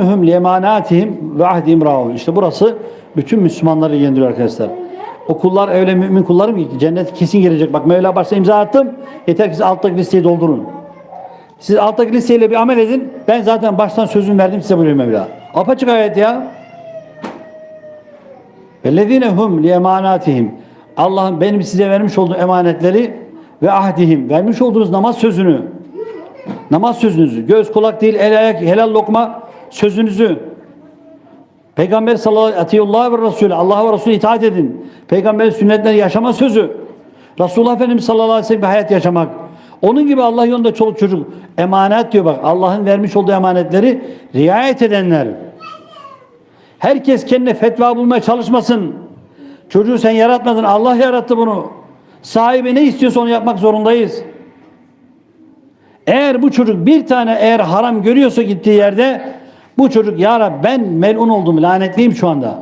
Hum liyemanatihim ve ahdihim raun. İşte burası bütün Müslümanları ilgilendiriyor arkadaşlar. O kullar öyle mümin kullarım ki cennet kesin gelecek. Bak Mevla başta imza attım. Yeter ki siz alttaki listeyi doldurun. Siz alttaki listeyle bir amel edin. Ben zaten baştan sözüm verdim size buyuruyor Mevla. Apaçık ayet ya. Hum li emanatihim. Allah'ın benim size vermiş olduğu emanetleri ve ahdihim vermiş olduğunuz namaz sözünü namaz sözünüzü göz kulak değil el ayak helal lokma sözünüzü Peygamber sallallahu aleyhi ve Resulü Allah'a ve Resulüne itaat edin. Peygamberin sünnetleri yaşama sözü. Resulullah Efendimiz sallallahu aleyhi ve sellem hayat yaşamak. Onun gibi Allah yolunda çoluk çocuk emanet diyor bak. Allah'ın vermiş olduğu emanetleri riayet edenler. Herkes kendine fetva bulmaya çalışmasın. Çocuğu sen yaratmadın. Allah yarattı bunu. Sahibi ne istiyorsa onu yapmak zorundayız. Eğer bu çocuk bir tane eğer haram görüyorsa gittiği yerde bu çocuk ya Rabbi ben melun oldum lanetliyim şu anda.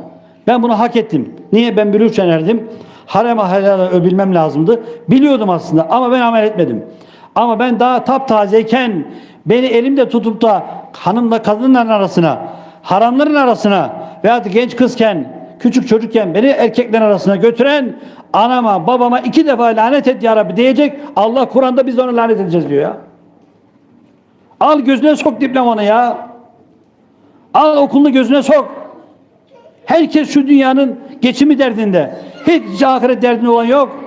Ben bunu hak ettim. Niye ben bülüğçen erdim? Harama helal bilmem lazımdı. Biliyordum aslında ama ben amel etmedim. Ama ben daha taptazeyken beni elimde tutup da hanımla kadınların arasına, haramların arasına veyahut genç kızken, küçük çocukken beni erkeklerin arasına götüren anama, babama iki defa lanet et ya Rabbi diyecek. Allah Kur'an'da biz onu lanet edeceğiz diyor ya. Al gözüne sok diplomanı ya. Al okulunu gözüne sok. Herkes şu dünyanın geçimi derdinde. Hiç ahiret derdinde olan yok.